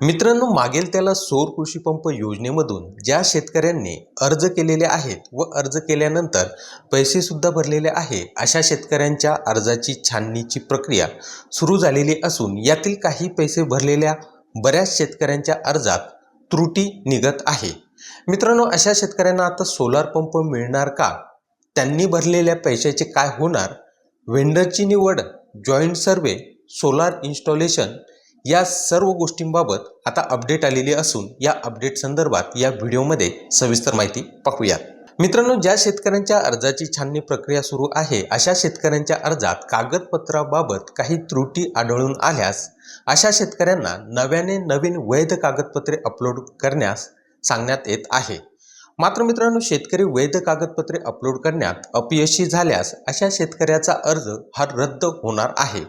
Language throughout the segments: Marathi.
मित्रांनो मागेल त्याला सौर कृषी पंप योजनेमधून ज्या शेतकऱ्यांनी अर्ज केलेले आहेत व अर्ज केल्यानंतर पैसेसुद्धा भरलेले आहे अशा शेतकऱ्यांच्या अर्जाची छाननीची प्रक्रिया सुरू झालेली असून यातील काही पैसे भरलेल्या बऱ्याच शेतकऱ्यांच्या अर्जात त्रुटी निघत आहे. मित्रांनो अशा शेतकऱ्यांना आता सोलार पंप मिळणार का? त्यांनी भरलेल्या पैशाचे काय होणार? वेंडरची निवड जॉईंट सर्वे सोलार इन्स्टॉलेशन या सर्व गोष्टींबाबत आता अपडेट आलेली असून या अपडेट संदर्भात या व्हिडिओमध्ये सविस्तर माहिती पाहूयात मित्रांनो ज्या शेतकऱ्यांच्या अर्जाची छाननी प्रक्रिया सुरू आहे अशा शेतकऱ्यांच्या अर्जात कागदपत्राबाबत काही त्रुटी आढळून आल्यास अशा शेतकऱ्यांना नव्याने नवीन वैध कागदपत्रे अपलोड करण्यास सांगण्यात येत आहे. मात्र मित्रांनो शेतकरी वैध कागदपत्रे अपलोड करण्यात अपयशी झाल्यास अशा शेतकऱ्याचा अर्ज हा रद्द होणार आहे.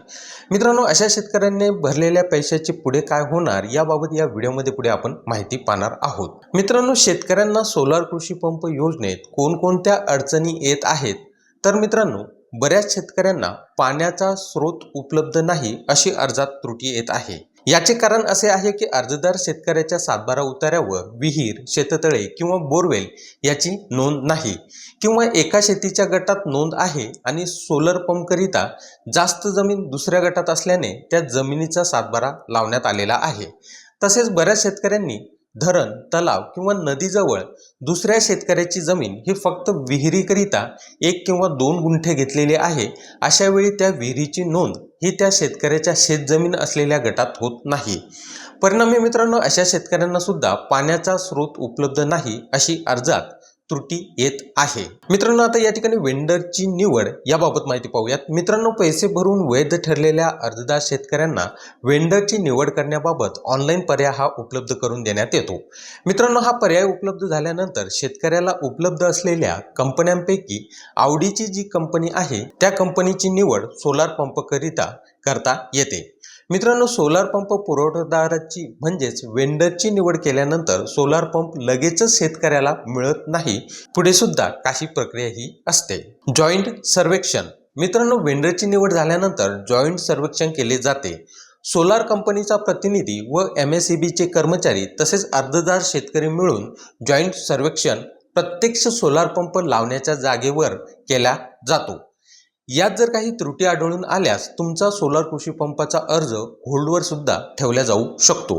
मित्रांनो अशा शेतकऱ्यांनी भरलेल्या पैशाचे पुढे काय होणार याबाबत या व्हिडिओमध्ये पुढे आपण माहिती पाहणार आहोत. मित्रांनो शेतकऱ्यांना सोलार कृषी पंप योजनेत कोणकोणत्या अडचणी येत आहेत? तर मित्रांनो बऱ्याच शेतकऱ्यांना पाण्याचा स्रोत उपलब्ध नाही अशी अर्जात त्रुटी येत आहे. याचे कारण असे आहे की अर्जदार शेतकऱ्याच्या सातबारा उतार्यावर विहीर शेततळे किंवा बोरवेल याची नोंद नाही किंवा एका शेतीच्या गटात नोंद आहे आणि सोलर पंपकरिता जास्त जमीन दुसऱ्या गटात असल्याने त्या जमिनीचा सातबारा लावण्यात आलेला आहे. तसेच बऱ्याच शेतकऱ्यांनी धरण तलाव किंवा नदीजवळ दुसऱ्या शेतकऱ्याची जमीन ही फक्त विहिरीकरिता एक किंवा दोन गुंठे घेतलेली आहे. अशा वेळी त्या विहिरीची नोंद ही त्या शेतकऱ्याच्या शेतजमीन असलेल्या गटात होत नाही. परिणामी मित्रांनो अशा शेतकऱ्यांना सुद्धा पाण्याचा स्रोत उपलब्ध नाही अशी अर्जात त्रुटी येत आहे. मित्रांनो आता या ठिकाणी वेंडरची निवड याबाबत माहिती पाहूयात. मित्रांनो पैसे भरून वैध ठरलेल्या अर्जदार शेतकऱ्यांना वेंडरची निवड करण्याबाबत ऑनलाईन पर्याय हा उपलब्ध करून देण्यात येतो. मित्रांनो हा पर्याय उपलब्ध झाल्यानंतर शेतकऱ्याला उपलब्ध असलेल्या कंपन्यांपैकी आवडीची जी कंपनी आहे त्या कंपनीची निवड सोलार पंपकरिता करता येते. मित्रांनो सोलार पंप पुरवठादाराची म्हणजेच वेंडरची निवड केल्यानंतर सोलार पंप लगेचच शेतकऱ्याला मिळत नाही पुढे सुद्धा काही प्रक्रिया ही असते. जॉईंट सर्वेक्षण. मित्रांनो वेंडरची निवड झाल्यानंतर जॉईंट सर्वेक्षण केले जाते. सोलार कंपनीचा प्रतिनिधी व एम एस सी बीचे कर्मचारी तसेच अर्जदार शेतकरी मिळून जॉईंट सर्वेक्षण प्रत्यक्ष सोलार पंप लावण्याच्या जागेवर केला जातो. यात जर काही त्रुटी आढळून आल्यास तुमचा सोलार कृषी पंपाचा अर्ज होल्डवर सुद्धा ठेवला जाऊ शकतो.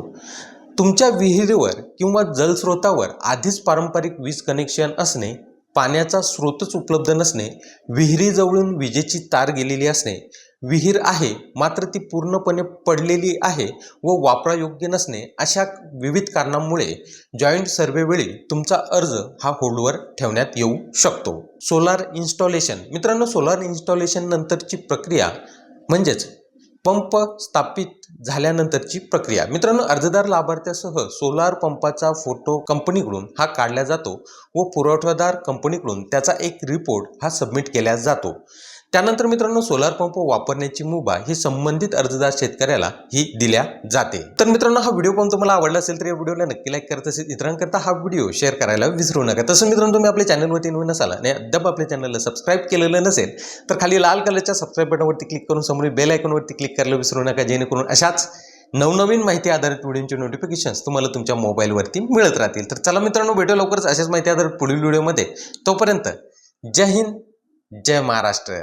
तुमच्या विहिरीवर किंवा जलस्रोतावर आधीच पारंपरिक वीज कनेक्शन असणे पाण्याचा स्रोतच उपलब्ध नसणे विहिरीजवळून विजेची तार गेलेली असणे विहीर आहे मात्र ती पूर्णपणे पडलेली आहे व वापरायोग्य नसणे अशा विविध कारणांमुळे जॉईंट सर्वेवेळी तुमचा अर्ज हा होल्डवर ठेवण्यात येऊ शकतो. Solar installation. मित्रांनो सोलार इन्स्टॉलेशन नंतरची प्रक्रिया म्हणजेच पंप स्थापित झाल्यानंतरची प्रक्रिया. मित्रांनो अर्जदार लाभार्थ्यासह सोलार पंपाचा फोटो कंपनीकडून हा काढला जातो व पुरवठादार कंपनीकडून त्याचा एक रिपोर्ट हा सबमिट केला जातो. त्यानंतर मित्रांनो सोलार पंप वापरण्याची मुभा ही संबंधित अर्जदार शेतकऱ्याला ही दिल्या जाते. तर मित्रांनो हा व्हिडिओ पण तुम्हाला आवडला असेल तर या व्हिडिओला नक्की लाईक करत असेल. इतरांकरता हा व्हिडिओ शेअर करायला विसरू नका. तसं मित्रांनो तुम्ही आपल्या चॅनलवरती नवीन असाल आणि अद्याप आपल्या चॅनलला सबस्क्राईब केलेलं नसेल तर खाली लाल कलरच्या सबस्क्राईब बटनवरती क्लिक करून समोर बेल आयकॉनवरती क्लिक करायला विसरू नका जेणेकरून अशाच नवनवीन माहिती आधारित व्हिडिओचे नोटिफिकेशन्स तुम्हाला तुमच्या मोबाईलवरती मिळत राहतील. तर चला मित्रांनो भेटू लवकरच अशाच माहिती आधारित पुढील व्हिडिओमध्ये तोपर्यंत जय हिंद जय महाराष्ट्र.